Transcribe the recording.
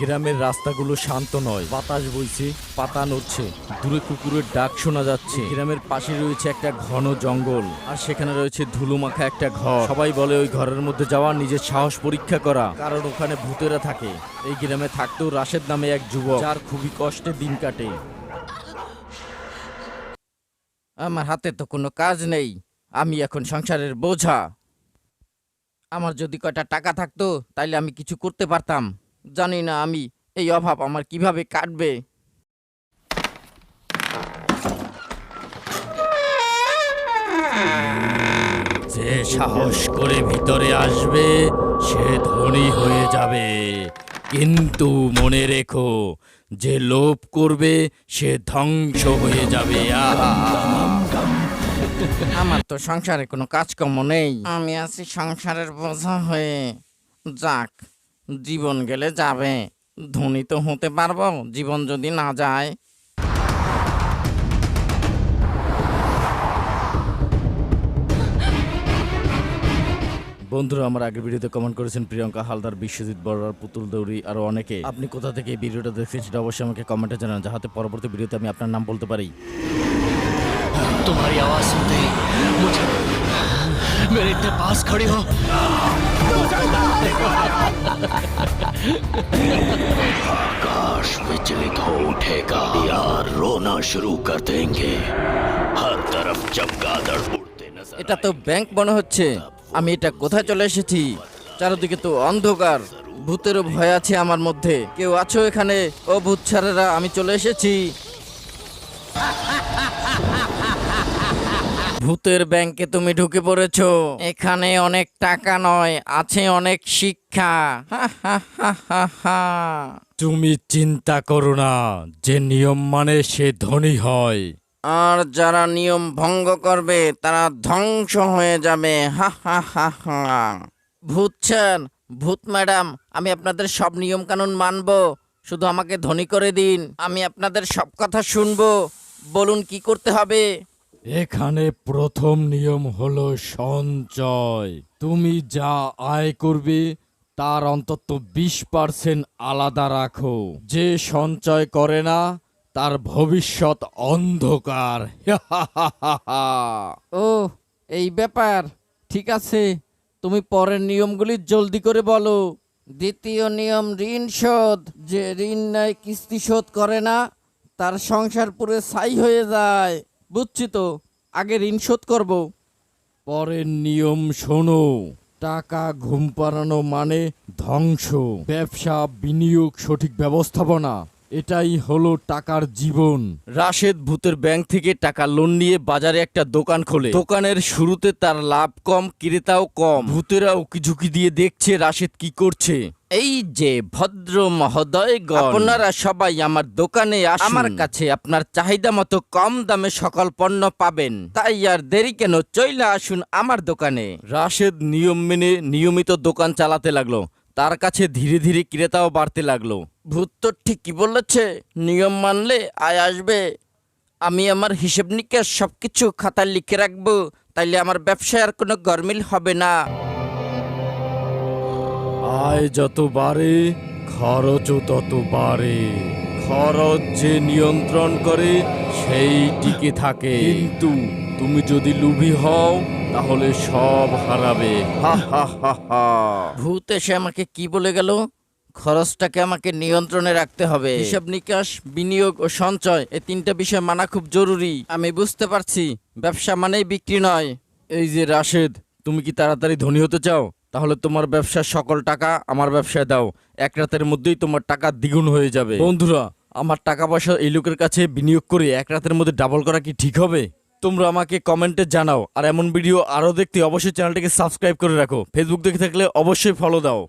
গ্রামের রাস্তাগুলো শান্ত নয়। বাতাস বইছে, পাতা নড়ছে। দূরে কুকুরের ডাক শোনা যাচ্ছে। গ্রামের পাশে রয়েছে একটা ঘন জঙ্গল, আর সেখানে রয়েছে ধুলো মাখা একটা ঘর। সবাই বলে ওই ঘরের মধ্যে যাওয়া, নিজের সাহস পরীক্ষা করা। কারণ ওখানে ভূতেরা থাকে। এই গ্রামে থাকতেও রাশেদ নামে এক যুবক, যার খুবই কষ্টে দিন কাটে। আমার হাতে তো কোনো কাজ নেই। আমি এখন সংসারের বোঝা। আমার যদি কয়টা টাকা থাকতো, তাইলে আমি কিছু করতে পারতাম। জানি না আমি। এই অভাব আমার কীভাবে কাটবে? যে সাহস করে ভিতরে আসবে সে ধনী হয়ে যাবে। কিন্তু মনে রেখো যে লোভ করবে সে ধ্বংস হয়ে যাবে। আমার তো সংসারে কোনো কাজকর্ম নেই। আমি আছি সংসারের বোঝা হয়ে। যাক। জীবন গেলে যাবে ধনী তো হতে পারবো জীবন যদি না যায় বন্ধুরা আমার আগের ভিডিওতে কমেন্ট করেছেন প্রিয়ঙ্কা হালদার বিশ্বজিৎ বড়ার পুতুল দৌড়ি আরো অনেকে আপনি কোথা থেকে এই ভিডিওটা দেখছেন সেটা অবশ্যই আমাকে কমেন্টে জানান যাতে পরবর্তী ভিডিওতে আমি আপনার নাম বলতে পারি तुम्हारी आवाज सुनते ही मुझे मेरे इतने पास खड़ी हो आकाश विचलित हो उठेगा यार रोना शुरू कर देंगे हर तरफ चमगादड़ उड़ते नजर এটা তো ব্যাংক মনে হচ্ছে আমি এটা কোথায় চলে এসেছি চারদিকে তো অন্ধকার ভূতেরও ভয় আছে আমার মধ্যে কেউ আছো এখানে ও ভূত ছাড়েরা আমি চলে এসেছি ভূতের ব্যাংকে তুমি ঢুকে পড়েছ। এখানে অনেক টাকা নয় আছে অনেক শিক্ষা। তুমি চিন্তা করো না যে নিয়ম মানে সে ধনী হয়। আর যারা নিয়ম ভঙ্গ করবে তারা ধ্বংস হয়ে যাবে। হা হা হা হা। ভূত স্যার ভূত ম্যাডাম আমি আপনাদের সব নিয়ম কানুন মানবো। শুধু আমাকে ধনী করে দিন আমি আপনাদের সব কথা শুনব। বলুন কি করতে হবে? এখানে প্রথম নিয়ম হলো সঞ্চয়। তুমি যা আয় করবে, তার অন্তত বিশ পার্সেন্ট আলাদা রাখো। যে সঞ্চয় করে না, তার ভবিষ্যৎ অন্ধকার। ও এই ব্যাপার। ঠিক আছে, তুমি পরের নিয়মগুলি জলদি করে বলো। দ্বিতীয় নিয়ম, ঋণ শোধ। যে ঋণ নেয়, কিস্তি শোধ করে না, তার সংসার পুরো ছাই হয়ে যায়। বুঝছি তো, আগে ঋণ শোধ করব। পরের নিয়ম শোনো, টাকা ঘুম পাড়ানো মানে ধ্বংস, ব্যবসা বিনিয়োগ সঠিক ব্যবস্থাপনা। এটাই হলো টাকার জীবন। রাশেদ ভূতের ব্যাংক থেকে টাকা লোন নিয়ে বাজারে একটা দোকান খোলে। দোকানের শুরুতে তার লাভ কম ক্রেতাও কম। ভূতেরা উকি ঝুঁকি দিয়ে দেখছে রাশেদ কি করছে। এই যে ভদ্র মহোদয়গণ। আপনারা সবাই আমার দোকানে আসুন। আমার কাছে আপনার চাহিদা মতো কম দামে সকল পণ্য পাবেন। তাই আর দেরি কেন? চইলা আসুন আমার দোকানে। রাশেদ নিয়ম মেনে নিয়মিত দোকান চালাতে লাগল। তার কাছে ধীরে ধীরে ক্রেতাও বাড়তে লাগল। ভূত তো ঠিকই বলেছে? নিয়ম মানলে আয় আসবে। আমি আমার হিসেব নিকেশ সবকিছু খাতায় লিখে রাখব তাইলে আমার ব্যবসায় আর কোনো গরমিল হবে না। আয় যত বাড়ে খরচও তত বাড়ে। খরচ যে নিয়ন্ত্রণ করে সেই টিকে থাকে। কিন্তু তুমি যদি লোভী হও তাহলে সব হারাবে। হা হা হা হা। ভূত এসে আমাকে কি বলে গেল? খরচটাকে আমাকে নিয়ন্ত্রণে রাখতে হবে। হিসাব নিকাশ বিনিয়োগ ও সঞ্চয় এই তিনটা বিষয় মানা খুব জরুরি। আমি বুঝতে পারছি ব্যবসা মানেই বিক্রি নয়। এই যে রাশেদ তুমি কি তাড়াতাড়ি ধনী হতে চাও? তাহলে তোমার ব্যবসার সকল টাকা আমার ব্যবসায় দাও। এক রাতের মধ্যেই তোমার টাকা দ্বিগুণ হয়ে যাবে। বন্ধুরা আমার টাকা পয়সা এই লোকের কাছে বিনিয়োগ করে এক রাতের মধ্যে ডাবল করা কি ঠিক হবে? তোমরা আমাকে কমেন্টে জানাও। আর এমন ভিডিও আরও দেখতে অবশ্যই চ্যানেলটিকে সাবস্ক্রাইব করে রাখো। ফেসবুক দেখে থাকলে অবশ্যই ফলো দাও।